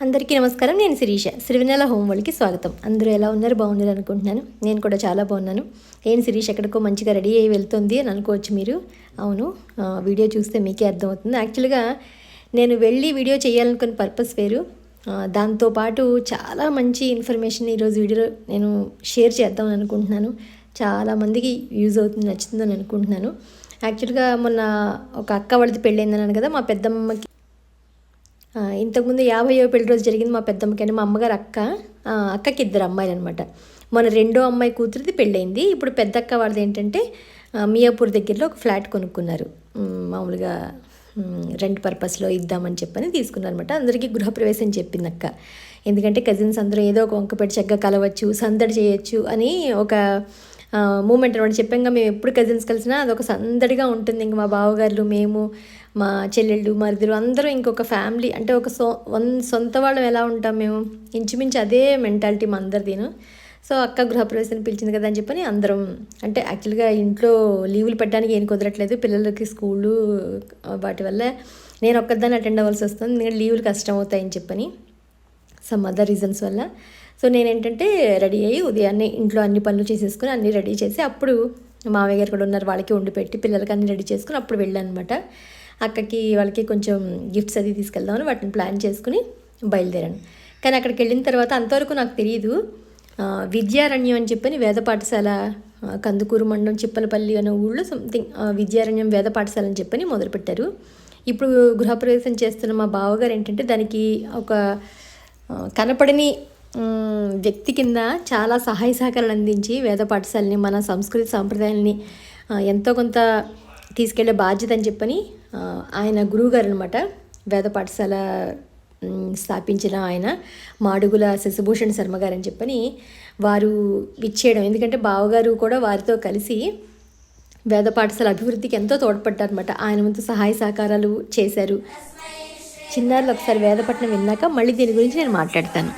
అందరికీ నమస్కారం. నేను శిరీష. సిరివెన్నెల హోమ్ స్వాగతం. అందరూ ఎలా ఉన్నారు? బాగున్నారు అనుకుంటున్నాను. నేను కూడా చాలా బాగున్నాను. ఏం శిరీష్ ఎక్కడికో మంచిగా రెడీ అయ్యి వెళ్తుంది అని అనుకోవచ్చు మీరు. అవును వీడియో చూస్తే మీకే అర్థమవుతుంది. యాక్చువల్గా నేను వెళ్ళి వీడియో చేయాలనుకున్న పర్పస్ వేరు. దాంతోపాటు చాలా మంచి ఇన్ఫర్మేషన్ ఈరోజు వీడియోలో నేను షేర్ చేద్దామని అనుకుంటున్నాను. చాలామందికి యూజ్ అవుతుంది నచ్చుతుందని అనుకుంటున్నాను. యాక్చువల్గా మొన్న ఒక అక్క వాళ్ళది పెళ్ళైందన్నాను కదా మా పెద్దమ్మకి ఇంతకుముందు యాభైయో పెళ్ళి రోజు జరిగింది మా పెద్దమ్మకి మా అమ్మగారు అక్క ఆ, అక్కకి ఇద్దరు అమ్మాయిలు అనమాట మన రెండో అమ్మాయి కూతురిది పెళ్ళయింది. ఇప్పుడు పెద్ద అక్క వాళ్ళది ఏంటంటే మియాపూర్ దగ్గరలో ఒక ఫ్లాట్ కొనుక్కున్నారు. మామూలుగా రెంట్ పర్పస్లో ఇద్దామని చెప్పని తీసుకున్నారనమాట అందరికీ గృహప్రవేశం చెప్పింది అక్క. ఎందుకంటే కజిన్స్ అందరూ ఏదో ఒక వంకపెట్టి చక్కగా కలవచ్చు సందడి చేయొచ్చు అని ఒక మూమెంట్ అనమాట చెప్పాం మేము ఎప్పుడు కజిన్స్ కలిసినా అదొక సందడిగా ఉంటుంది. ఇంక మా బావగారులు మేము మా చెల్లెళ్ళు మరిదిరు అందరూ ఇంకొక ఫ్యామిలీ. అంటే ఒక సో వన్ సొంత వాళ్ళం ఎలా ఉంటాం మేము? ఇంచుమించు అదే మెంటాలిటీ మా అందరిదీను సో అక్క గృహప్రవేశం పిలిచింది కదా అని చెప్పని అందరం అంటే యాక్చువల్గా ఇంట్లో లీవులు పెట్టడానికి ఏం కుదరట్లేదు. పిల్లలకి స్కూలు వాటి వల్ల నేను ఒక్కదాన్ని అటెండ్ అవ్వాల్సి వస్తుంది. ఎందుకంటే లీవులు కష్టం అవుతాయని చెప్పని సమ్ అదర్ రీజన్స్ వల్ల. సో నేనేంటంటే రెడీ అయ్యి ఉదయాన్నే ఇంట్లో అన్ని పనులు చేసేసుకుని అన్నీ రెడీ చేసి అప్పుడు మామయ్య గారు కూడా ఉన్నారు. వాళ్ళకి వండి పెట్టి పిల్లలకి అన్ని రెడీ చేసుకుని అప్పుడు వెళ్ళాను అనమాట అక్కకి వాళ్ళకి కొంచెం గిఫ్ట్స్ అది తీసుకెళ్దామని వాటిని ప్లాన్ చేసుకుని బయలుదేరాను. కానీ అక్కడికి వెళ్ళిన తర్వాత అంతవరకు నాకు తెలియదు విద్యారణ్యం అని చెప్పని వేద పాఠశాల కందుకూరు మండలం చిప్పలపల్లి అనే ఊళ్ళో సంథింగ్ విద్యారణ్యం వేద పాఠశాల అని చెప్పని మొదలుపెట్టారు. ఇప్పుడు గృహప్రవేశం చేస్తున్న మా బావగారు ఏంటంటే దానికి ఒక కనపడని వ్యక్తి కింద చాలా సహాయ సహకారాలు అందించి వేద పాఠశాలని మన సంస్కృతి సాంప్రదాయాలని ఎంతో కొంత తీసుకెళ్ళే బాధ్యత అని చెప్పని ఆయన గురువుగారు అనమాట వేద పాఠశాల స్థాపించిన ఆయన మాడుగుల శశిభూషణ్ శర్మ గారు అని చెప్పని వారు విచ్చేయడం. ఎందుకంటే బావగారు కూడా వారితో కలిసి వేద పాఠశాల అభివృద్ధికి ఎంతో తోడ్పడ్డారనమాట ఆయన వంతు సహాయ సహకారాలు చేశారు. చిన్నారులు ఒకసారి వేదపట్నం విన్నాక మళ్ళీ దీని గురించి నేను మాట్లాడతాను.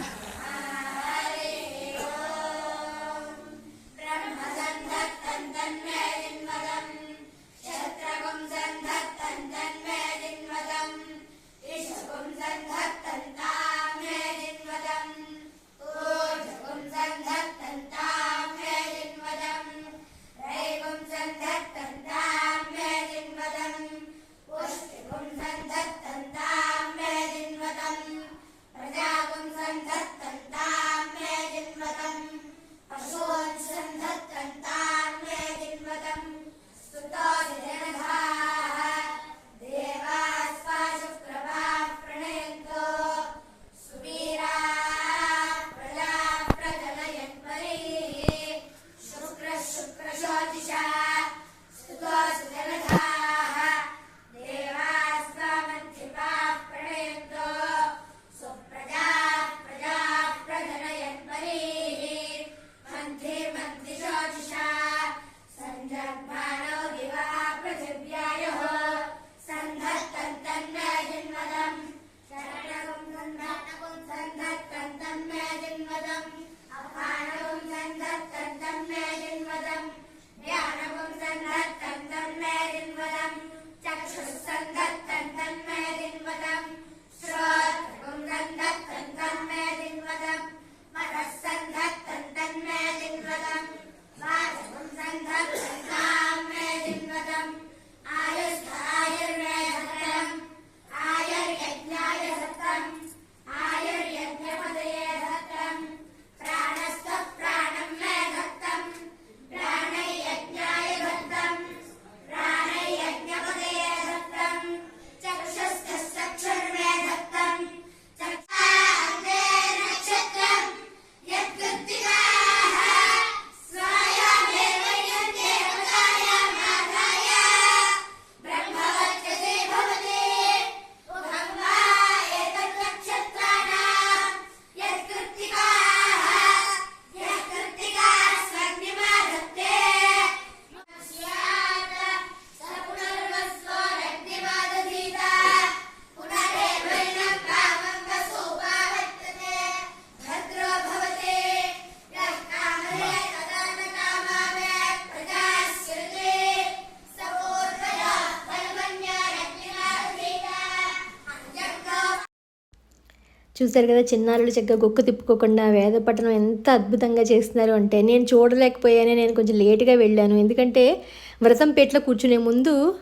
చూశారు కదా చిన్నారులు చక్కగా గొక్కు తిప్పుకోకుండా వేద ఎంత అద్భుతంగా చేస్తున్నారు అంటే నేను చూడలేకపోయానే నేను కొంచెం లేట్గా వెళ్ళాను. ఎందుకంటే వ్రతం పేటలో కూర్చునే ముందు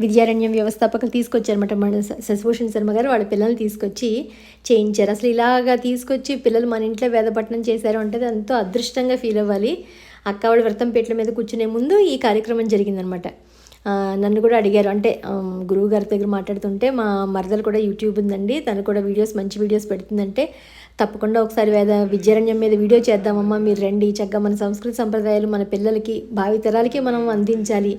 విద్యారణ్యం వ్యవస్థాపకులు తీసుకొచ్చారన్నమాట. మన స- శశిభూషణ్ శర్మ గారు వాళ్ళ పిల్లల్ని తీసుకొచ్చి చేయించారు. అసలు ఇలాగా తీసుకొచ్చి పిల్లలు మన ఇంట్లో వేదపట్నం చేశారు అంటే అది ఎంతో అదృష్టంగా ఫీల్ అవ్వాలి. అక్క వాళ్ళ వ్రతం పేట్ల మీద కూర్చునే ముందు ఈ కార్యక్రమం జరిగిందనమాట నన్ను కూడా అడిగారు. అంటే గురువు గారి దగ్గర మాట్లాడుతుంటే మా మరదలు కూడా యూట్యూబ్ ఉందండి. తను కూడా వీడియోస్ మంచి వీడియోస్ పెడుతుందంటే తప్పకుండా ఒకసారి వేద విద్యారణ్యం మీద వీడియో చేద్దామమ్మా. మీరు రండి. చక్కగా మన సంస్కృతి సంప్రదాయాలు మన పిల్లలకి భావితరాలకి మనం అందించాలి.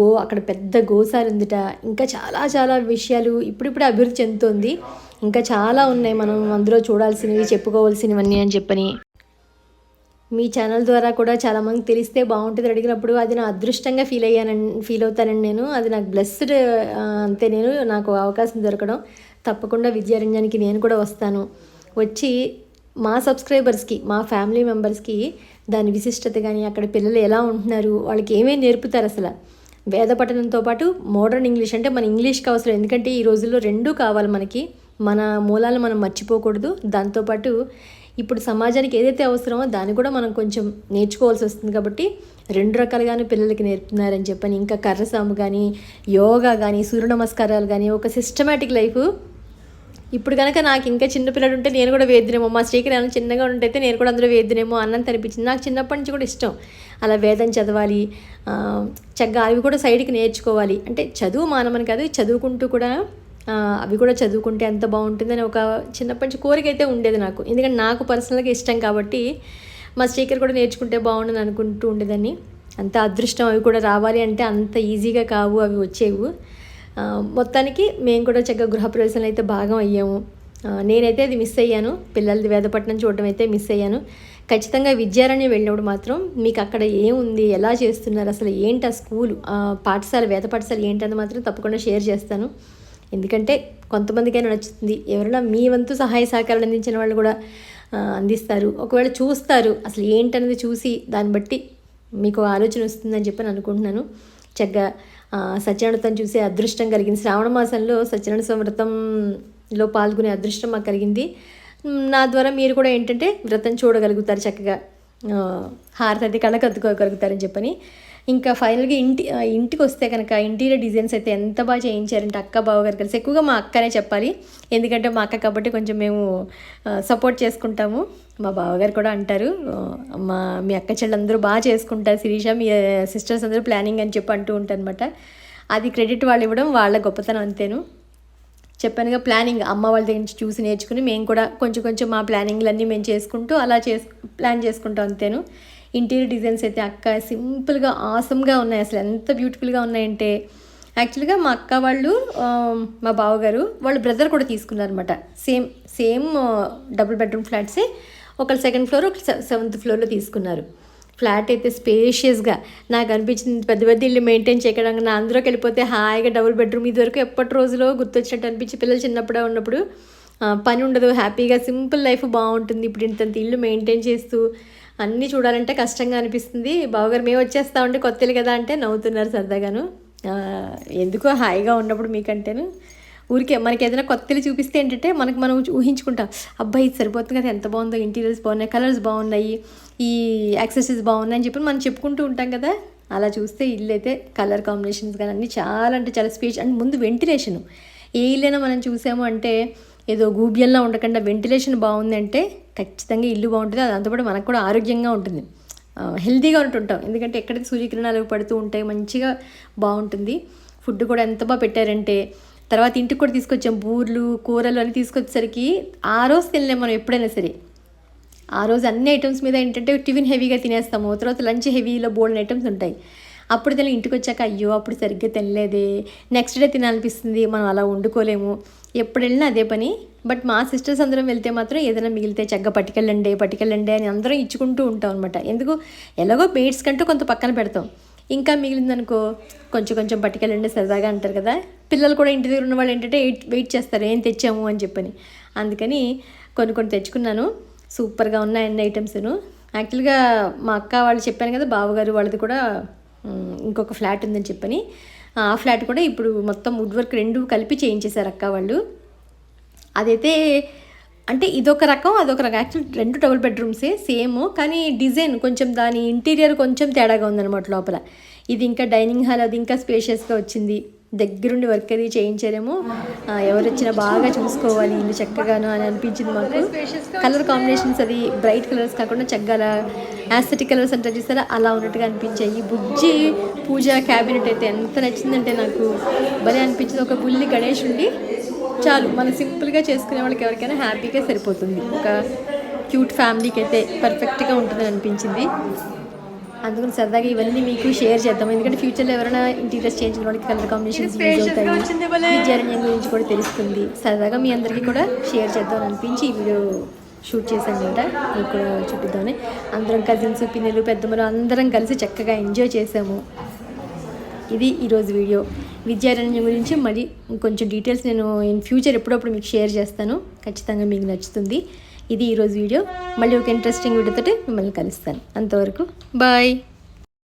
గో అక్కడ పెద్ద గోసారి ఉందిట. ఇంకా చాలా చాలా విషయాలు ఇప్పుడిప్పుడు అభివృద్ధి చెందుతోంది. ఇంకా చాలా ఉన్నాయి. మనం అందులో చూడాల్సినవి చెప్పుకోవాల్సినవన్నీ అని చెప్పని. మీ ఛానల్ ద్వారా కూడా చాలామందికి తెలిస్తే బాగుంటుంది అడిగినప్పుడు అది నా అదృష్టంగా ఫీల్ అయ్యానని ఫీల్ అవుతానండి నేను అది నాకు బ్లెస్డ్ అంతే నేను నాకు అవకాశం దొరకడం తప్పకుండా విద్యారంజానికి నేను కూడా వస్తాను. వచ్చి మా సబ్స్క్రైబర్స్కి మా ఫ్యామిలీ మెంబర్స్కి దాని విశిష్టత కానీ అక్కడ పిల్లలు ఎలా ఉంటున్నారు వాళ్ళకి ఏమేమి నేర్పుతారు అసలు? వేద పఠనంతో పాటు మోడర్న్ ఇంగ్లీష్ అంటే మన ఇంగ్లీష్కి అవసరం ఎందుకంటే ఈ రోజుల్లో రెండూ కావాలి మనకి. మన మూలాలు మనం మర్చిపోకూడదు. దాంతోపాటు ఇప్పుడు సమాజానికి ఏదైతే అవసరమో దాన్ని కూడా మనం కొంచెం నేర్చుకోవాల్సి వస్తుంది కాబట్టి రెండు రకాలుగాను పిల్లలకి నేర్పుతున్నారని చెప్పని ఇంకా కర్రసాము కానీ యోగా కానీ సూర్య నమస్కారాలు కానీ ఒక సిస్టమేటిక్ లైఫ్ ఇప్పుడు కనుక నాకు ఇంకా చిన్నపిల్లడు ఉంటే నేను కూడా వేద్దునేమో. మా శ్రీకర్ ఏమైనా చిన్నగా ఉంటే నేను కూడా అందులో వేద్దునేమో అన్నంత అనిపించింది. నాకు చిన్నప్పటి నుంచి కూడా ఇష్టం. అలా వేదం చదవాలి చక్కగా అవి కూడా సైడ్కి నేర్చుకోవాలి. అంటే చదువు మానమని కాదు చదువుకుంటూ కూడా అవి కూడా చదువుకుంటే ఎంత బాగుంటుందని ఒక చిన్నప్పటి నుంచి కోరిక అయితే ఉండేది నాకు. ఎందుకంటే నాకు పర్సనల్గా ఇష్టం కాబట్టి మా స్పీకర్ కూడా నేర్చుకుంటే బాగుండని అనుకుంటూ ఉండేదాన్ని. అంత అదృష్టం అవి కూడా రావాలి అంటే అంత ఈజీగా కావు అవి వచ్చేవు. మొత్తానికి మేము కూడా చక్కగా గృహప్రవేశంలో అయితే భాగం అయ్యాము. నేనైతే అది మిస్ అయ్యాను. పిల్లలది వేదపట్నం చూడడం అయితే మిస్ అయ్యాను. ఖచ్చితంగా విద్యారణ్యం వెళ్ళినప్పుడు మాత్రం మీకు అక్కడ ఏముంది ఎలా చేస్తున్నారు అసలు ఏంటి ఆ స్కూల్? పాఠశాల వేద పాఠశాల ఏంటని మాత్రం తప్పకుండా షేర్ చేస్తాను. ఎందుకంటే కొంతమందికైనా నచ్చుతుంది. ఎవరైనా మీ వంతు సహాయ సహకారాలు అందించిన వాళ్ళు కూడా అందిస్తారు. ఒకవేళ చూస్తారు అసలు ఏంటనేది చూసి దాన్ని బట్టి మీకు ఆలోచన వస్తుందని చెప్పి అనుకుంటున్నాను. చక్కగా ఆ, సత్యనారాయణ చూసే అదృష్టం కలిగింది. శ్రావణ మాసంలో సత్యనారాయణ స్వామి వ్రతంలో పాల్గొనే అదృష్టం మాకు కలిగింది. నా ద్వారా మీరు కూడా ఏంటంటే వ్రతం చూడగలుగుతారు చక్కగా. ఆ, హారతి కళ్ళకు అద్దుకోగలుగుతారని చెప్పని. ఇంకా ఫైనల్గా ఇంటి ఇంటికి వస్తే కనుక ఇంటీరియర్ డిజైన్స్ అయితే ఎంత బాగా చేయించారంటే అక్క బావగారు కలిసి. ఎక్కువగా మా అక్కనే చెప్పాలి. ఎందుకంటే మా అక్క కాబట్టి కొంచెం మేము సపోర్ట్ చేసుకుంటాము. మా బావగారు కూడా అంటారు మా మీ అక్క చెల్లెందరూ బాగా చేసుకుంటారు. శిరీష మీ సిస్టర్స్ అందరూ ప్లానింగ్ అని చెప్పి అంటూ ఉంటారనమాట అది క్రెడిట్ వాళ్ళు ఇవ్వడం వాళ్ళ గొప్పతనం అంతేను. చెప్పానుగా ప్లానింగ్ అమ్మ వాళ్ళ దగ్గర నుంచి చూసి నేర్చుకుని మేము కూడా కొంచెం కొంచెం మా ప్లానింగ్లన్నీ మేము చేసుకుంటూ అలా చేసు ప్లాన్ చేసుకుంటాం అంతేను. ఇంటీరియర్ డిజైన్స్ అయితే అక్క సింపుల్గా ఆసమ్గా ఉన్నాయి. అసలు ఎంత బ్యూటిఫుల్గా ఉన్నాయంటే యాక్చువల్గా మా అక్క వాళ్ళు మా బావగారు వాళ్ళ బ్రదర్ కూడా తీసుకున్నారనమాట సేమ్ సేమ్ డబుల్ బెడ్రూమ్ ఫ్లాట్సే. ఒకళ్ళు సెకండ్ ఫ్లోర్ ఒకళ్ళు సెవెంత్ ఫ్లోర్లో తీసుకున్నారు. ఫ్లాట్ అయితే స్పేషియస్గా. నాకు అనిపించింది పెద్ద పెద్ద ఇల్లు మెయింటైన్ చేయడానికి నా అందులోకి వెళ్ళిపోతే హాయిగా డబుల్ బెడ్రూమ్ ఇది వరకు ఎప్పటి రోజులో గుర్తొచ్చినట్టు అనిపించి పిల్లలు చిన్నప్పుడే ఉన్నప్పుడు పని ఉండదు. హ్యాపీగా సింపుల్ లైఫ్ బాగుంటుంది. ఇప్పుడు ఇంతంత ఇల్లు మెయింటైన్ చేస్తూ అన్నీ చూడాలంటే కష్టంగా అనిపిస్తుంది. బావగారు మేము వచ్చేస్తామంటే కొత్త ఇల్లు కదా అంటే నవ్వుతున్నారు సరదాగాను. ఎందుకో హాయిగా ఉన్నప్పుడు మీకంటేను. ఊరికే మనకి ఏదైనా కొత్తలు చూపిస్తే ఏంటంటే మనకు మనం ఊహించుకుంటాం. అబ్బాయి ఇది సరిపోతుంది కదా ఎంత బాగుందో ఇంటీరియర్స్ బాగున్నాయి కలర్స్ బాగున్నాయి ఈ యాక్సెసరీస్ బాగున్నాయి అని చెప్పి మనం చెప్పుకుంటూ ఉంటాం కదా. అలా చూస్తే ఇల్లు అయితే కలర్ కాంబినేషన్స్ కానీ అన్నీ చాలా అంటే చాలా స్పేస్ అండ్ ముందు వెంటిలేషన్. ఏ ఇల్లైనా మనం చూసాము అంటే ఏదో గూబ్యంలా ఉండకుండా వెంటిలేషన్ బాగుంది అంటే ఖచ్చితంగా ఇల్లు బాగుంటుంది. దాంతోపాటు మనకు కూడా ఆరోగ్యంగా ఉంటుంది. హెల్తీగా ఉంటుంటాం. ఎందుకంటే ఎక్కడైతే సూర్యకిరణాలు పడుతూ ఉంటాయి మంచిగా బాగుంటుంది. ఫుడ్ కూడా ఎంత బాగా పెట్టారంటే తర్వాత ఇంటికి కూడా తీసుకొచ్చాం బూర్లు కూరలు అన్నీ తీసుకొచ్చేసరికి ఆ రోజు తినలేం మనం ఎప్పుడైనా సరే. ఆ రోజు అన్ని ఐటమ్స్ మీద ఏంటంటే టిఫిన్ హెవీగా తినేస్తాము. తర్వాత లంచ్ హెవీలో బోల్డ్ ఐటమ్స్ ఉంటాయి. అప్పుడు తిన ఇంటికి వచ్చాక అయ్యో అప్పుడు సరిగ్గా తినలేదే. నెక్స్ట్ డే తినాలనిపిస్తుంది. మనం అలా వండుకోలేము. ఎప్పుడు వెళ్ళినా అదే పని. బట్ మా సిస్టర్స్ అందరం వెళ్తే మాత్రం ఏదైనా మిగిలితే చక్కగా పట్టుకెళ్ళండి పట్టుకెళ్ళండి అని అందరం ఇచ్చుకుంటూ ఉంటాం అనమాట ఎందుకు? ఎలాగో బేట్స్ కంటూ కొంత పక్కన పెడతాం. ఇంకా మిగిలిందనుకో కొంచెం కొంచెం పట్టుకెళ్ళండి సరదాగా అంటారు కదా. పిల్లలు కూడా ఇంటి దగ్గర ఉన్న వాళ్ళు ఏంటంటే వెయిట్ వెయిట్ చేస్తారు. ఏం తెచ్చాము? అని చెప్పని. అందుకని కొన్ని కొన్ని తెచ్చుకున్నాను. సూపర్గా ఉన్నాయి అన్ని ఐటమ్స్ను. యాక్చువల్గా మా అక్క వాళ్ళు చెప్పాను కదా బావగారు వాళ్ళది కూడా ఇంకొక ఫ్లాట్ ఉందని చెప్పని. ఆ ఫ్లాట్ కూడా ఇప్పుడు మొత్తం వుడ్ వర్క్ రెండు కలిపి చేయించేశారు అక్క వాళ్ళు. అదైతే అంటే ఇదొక రకం అదొక రకం. యాక్చువల్ రెండు డబుల్ బెడ్రూమ్సే సేమ్. కానీ డిజైన్ కొంచెం దాని ఇంటీరియర్ కొంచెం తేడాగా ఉందన్నమాట లోపల. ఇది ఇంకా డైనింగ్ హాల్ అది ఇంకా స్పేషియస్గా వచ్చింది. దగ్గరుండి వర్క్ అది చేయించారేమో ఎవరు వచ్చినా బాగా చూసుకోవాలి ఇల్లు చక్కగాను అని అనిపించింది మాకు. కలర్ కాంబినేషన్స్ అది బ్రైట్ కలర్స్ కాకుండా చక్కగా యాస్థెటిక్ కలర్స్ అంటే చూస్తారా అలా ఉన్నట్టుగా అనిపించాయి. బుజ్జి పూజ క్యాబినెట్ అయితే ఎంత నచ్చిందంటే నాకు భలే అనిపించింది. ఒక బుల్లి గణేష్ ఉండి చాలు మనం సింపుల్గా చేసుకునే వాళ్ళకి ఎవరికైనా హ్యాపీగా సరిపోతుంది. ఒక క్యూట్ ఫ్యామిలీకి అయితే పర్ఫెక్ట్గా ఉంటుందని అనిపించింది. అందుకని సరదాగా ఇవన్నీ మీకు షేర్ చేద్దాం. ఎందుకంటే ఫ్యూచర్లో ఎవరైనా ఇంటీరియర్స్ చేంజ్ వాళ్ళకి కలర్ కాంబినేషన్స్ యూజ్ అవుతాయి. విద్యారణ్యం గురించి కూడా తెలుస్తుంది. సరదాగా మీ అందరికీ కూడా షేర్ చేద్దాం అనిపించి ఈ వీడియో షూట్ చేశాను అనమాట. మీకు కూడా చూపిద్దామని. అందరం కజిన్స్ పిల్లలు పెద్దమ్మలు అందరం కలిసి చక్కగా ఎంజాయ్ చేసాము ఇది ఈరోజు వీడియో విద్యారణ్యం గురించి మరి ఇంకొంచెం డీటెయిల్స్ నేను ఇన్ ఫ్యూచర్ ఎప్పుడప్పుడు మీకు షేర్ చేస్తాను. ఖచ్చితంగా మీకు నచ్చుతుంది. ఇది ఈరోజు వీడియో. మళ్ళీ ఒక ఇంట్రెస్టింగ్ వీడియోతో మిమ్మల్ని కలుస్తాను. అంతవరకు బాయ్.